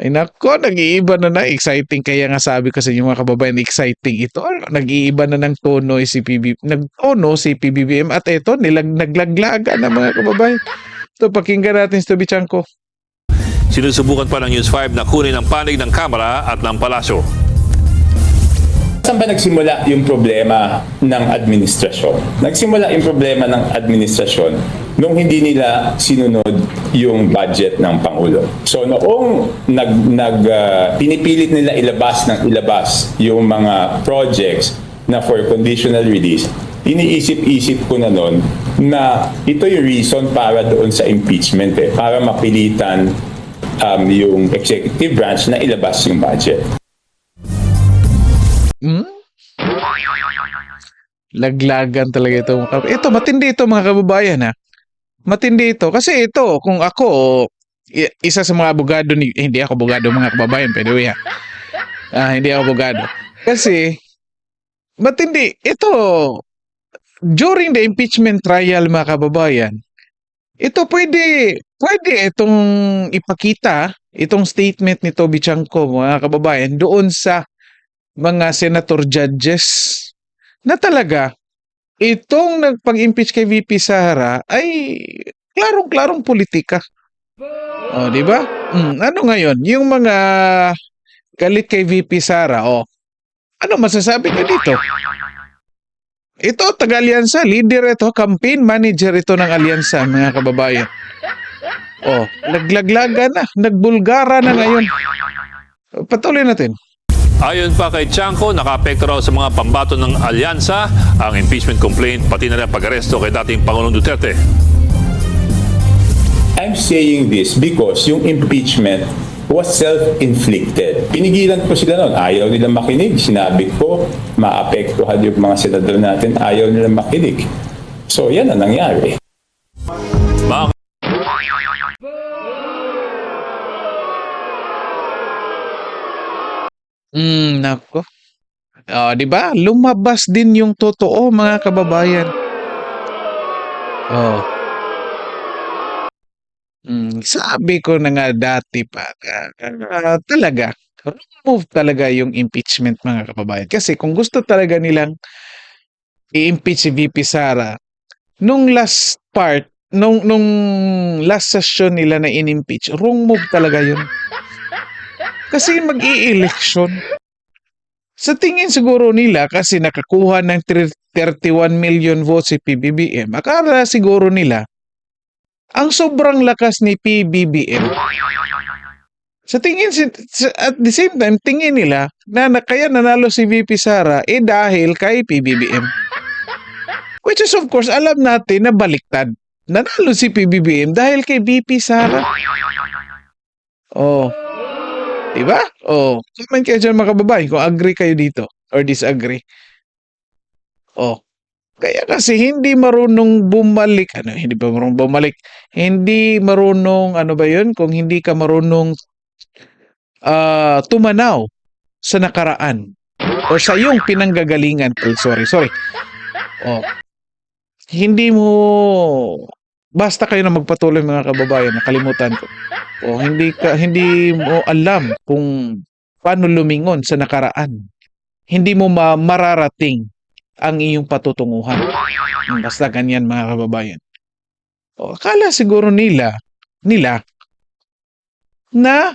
Ay nako, nag-iiba na na. Exciting. Kaya nga sabi ko sa inyo mga kababayan, exciting ito. Nag-iiba na ng tono si PBB, nagtono si PBBM at ito, nilag, naglaglaga na mga kababayan. Ito, pakinggan natin si Toby Chanko. Sinusubukan pa ng News 5 na kunin ang panig ng Kamara at ng Palasyo. Saan ba nagsimula yung problema ng administrasyon? Nagsimula yung problema ng administrasyon nung hindi nila sinunod yung budget ng Pangulo. So noong nag, nag, ah, pinipilit nila ilabas ng ilabas yung mga projects na for conditional release, iniisip-isip ko na noon na ito yung reason para doon sa impeachment eh, para mapilitan um, yung executive branch na ilabas yung budget. Hmm? Laglagan talaga ito. Ito, matindi ito mga kababayan ha. Matindi ito. Kasi ito, kung ako, isa sa mga abogado ni, eh, hindi ako abogado mga kababayan, pero yeah. Ah, hindi ako abogado. Kasi, matindi. Ito, during the impeachment trial mga kababayan, ito pwede, pwede itong ipakita, itong statement ni Toby Chanko mga kababayan, doon sa mga senator judges na talaga itong nagpag-impeach kay VP Sara ay klarong-klarong politika. O, di ba? Mm, ano ngayon? Yung mga galit kay VP Sara, o, ano masasabi niyo dito? Ito, taga-alyansa, leader ito, campaign manager ito ng alyansa, mga kababayan. O, naglaglaga na, nagbulgara na ngayon. Patuloy natin. Ayon pa kay Chanko, nakaapekto raw sa mga pambato ng alyansa ang impeachment complaint pati na rin pag-aresto kay dating Pangulong Duterte. I'm saying this because yung impeachment was self-inflicted. Pinigilan ko sila noon. Ayaw nila makinig. Sinabi ko, maapektuhan yung mga senador natin. Ayaw nila makinig. So, yan ang nangyari. Hmm, nako. Oh, 'di ba? Lumabas din yung totoo, mga kababayan. Oh. Hmm, sabi ko na nga dati pa, ah, ah, talaga, remove talaga yung impeachment mga kababayan. Kasi kung gusto talaga nilang i-impeach si VP Sara, nung last part, nung, nung last session nila na in-impeach, wrong move talaga yun. Kasi mag-i-election. Sa tingin siguro nila kasi nakakuha ng tri- 31 million votes si PBBM, akala siguro nila ang sobrang lakas ni PBBM. Sa tingin at the same time tingin nila na, na kaya nanalo si VP Sara eh dahil kay PBBM. Which is of course alam natin na baliktad. Nanalo si PBBM dahil kay VP Sara. Oh. Diba? Oh, comment kayo dyan mga kababayan kung agree kayo dito or disagree. Oh. Kaya kasi hindi marunong bumalik, ano, hindi ba marunong bumalik? Hindi marunong, ano ba yun? Kung hindi ka marunong ah, tumanaw sa nakaraan o sa iyong pinanggagalingan. Oh, sorry, sorry. Oh. Hindi mo basta kayo na magpatuloy mga kababayan, nakalimutan ko. O hindi ka hindi mo alam kung paano lumingon sa nakaraan. Hindi mo ma- mararating ang iyong patutunguhan. Basta ganyan mga kababayan. O akala siguro nila nila na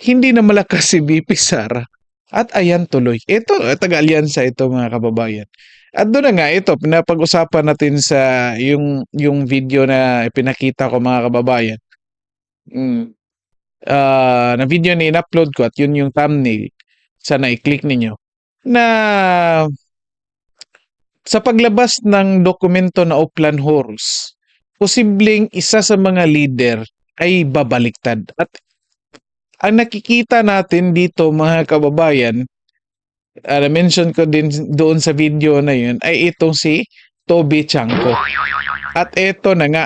hindi na malakas si BP Sara at ayan tuloy. Ito, taga-alyansa ito mga kababayan. At doon na nga ito, pinapag-usapan natin sa yung yung video na pinakita ko mga kababayan. Mm. Ah, na video na in-upload ko at yun yung thumbnail. Sana i-click ninyo. Na sa paglabas ng dokumento na Oplan Horus, posibleng isa sa mga leader ay babaliktad. At ang nakikita natin dito mga kababayan, uh, mention ko din doon sa video na yun, ay itong si Toby Chanko. At ito na nga,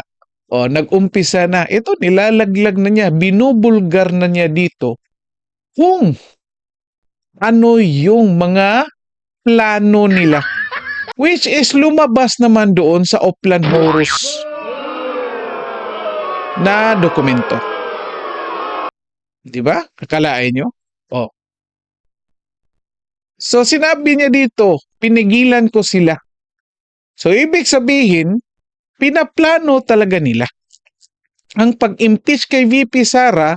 o, nag-umpisa na. Ito, nilalaglag na niya, binubulgar na niya dito kung ano yung mga plano nila. Which is lumabas naman doon sa Oplan Horus na dokumento. Di ba? Akalain nyo? Oh. So, sinabi niya dito, pinigilan ko sila. So, ibig sabihin, pinaplano talaga nila ang pag-impeach kay VP Sara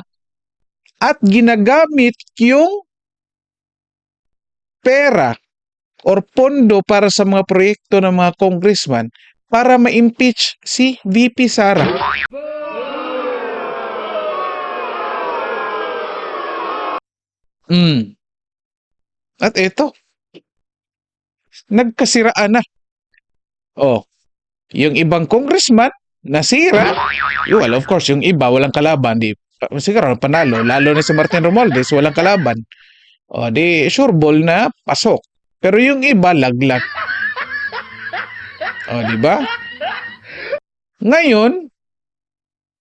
at ginagamit yung pera or pondo para sa mga proyekto ng mga congressman para ma-impeach si VP Sara. Mm. At ito, nagkasiraan na. Oh, yung ibang congressman, nasira. Well, of course, yung iba, walang kalaban. Di, siguro, panalo. Lalo na si Martin Romualdez, walang kalaban. O, di, sure ball na pasok. Pero yung iba, laglag. O, di ba? Ngayon,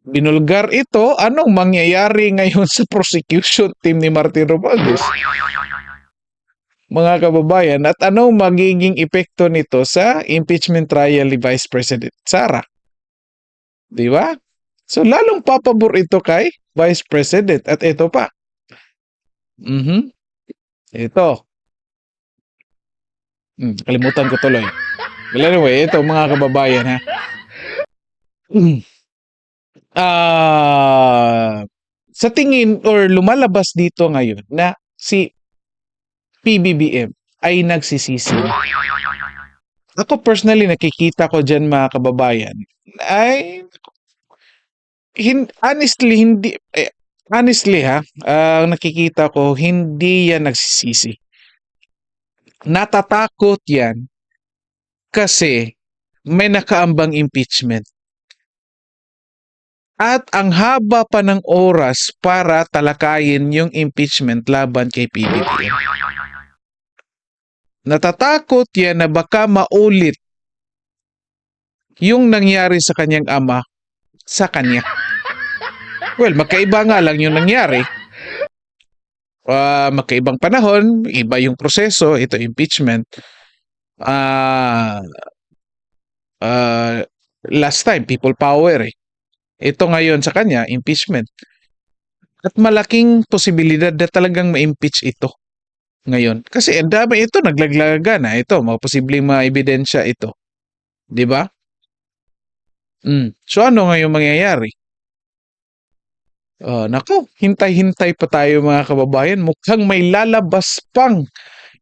binulgar ito, anong mangyayari ngayon sa prosecution team ni Martin Romualdez? Mga kababayan, at anong magiging epekto nito sa impeachment trial ni Vice President Sara? Di ba? So, lalong papabor ito kay Vice President. At ito pa. Mhm. Ito. Hmm, kalimutan ko tuloy. Well, anyway, ito mga kababayan ha. Mm. Ah, sa tingin or lumalabas dito ngayon na si PBBM ay nagsisisi. Ako personally nakikita ko diyan mga kababayan ay hin, honestly hindi eh, honestly ha, ang nakikita ko hindi yan nagsisisi. Natatakot yan kasi may nakaambang impeachment. At ang haba pa ng oras para talakayin yung impeachment laban kay PBBM. Natatakot yan na baka maulit yung nangyari sa kanyang ama sa kanya. Well, magkaiba nga lang yung nangyari. Ah, magkaibang panahon, iba yung proseso, ito impeachment. Ah, ah, last time, people power eh. Ito ngayon sa kanya, impeachment. At malaking posibilidad na talagang ma-impeach ito ngayon. Kasi ang dami ito, naglaglaga na ito, mga posibleng mga ebidensya ito. Ba? Mm. So ano ngayon mangyayari? Oh, nako, hintay-hintay pa tayo mga kababayan. Mukhang may lalabas pang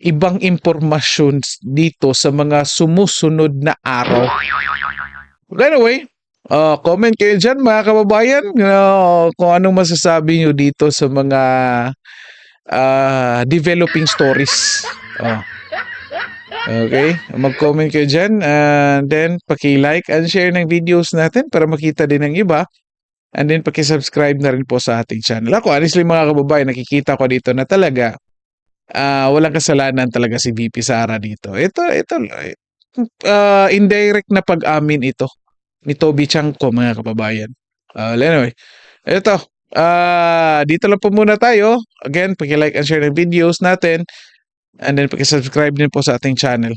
ibang impormasyon dito sa mga sumusunod na araw. But anyway, uh, comment kayo dyan mga kababayan uh, kung anong masasabi nyo dito sa mga uh, developing stories. Oh. Okay, mag-comment kayo dyan and then paki-like and share ng videos natin para makita din ng iba. And then paki-subscribe na rin po sa ating channel. Ako, honestly mga kababayan, nakikita ko dito na talaga ah walang kasalanan talaga si VP Sara dito. Ito, ito, uh, indirect na pag-amin ito ni Toby Chanko mga kababayan. Uh, anyway, ito, ah dito lang po muna tayo. Again, paki-like and share ng videos natin. And then paki-subscribe din po sa ating channel.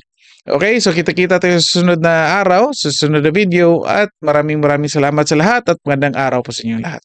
Okay, so kita-kita tayo sa susunod na araw, sa susunod na video at maraming maraming salamat sa lahat at magandang araw po sa inyo lahat.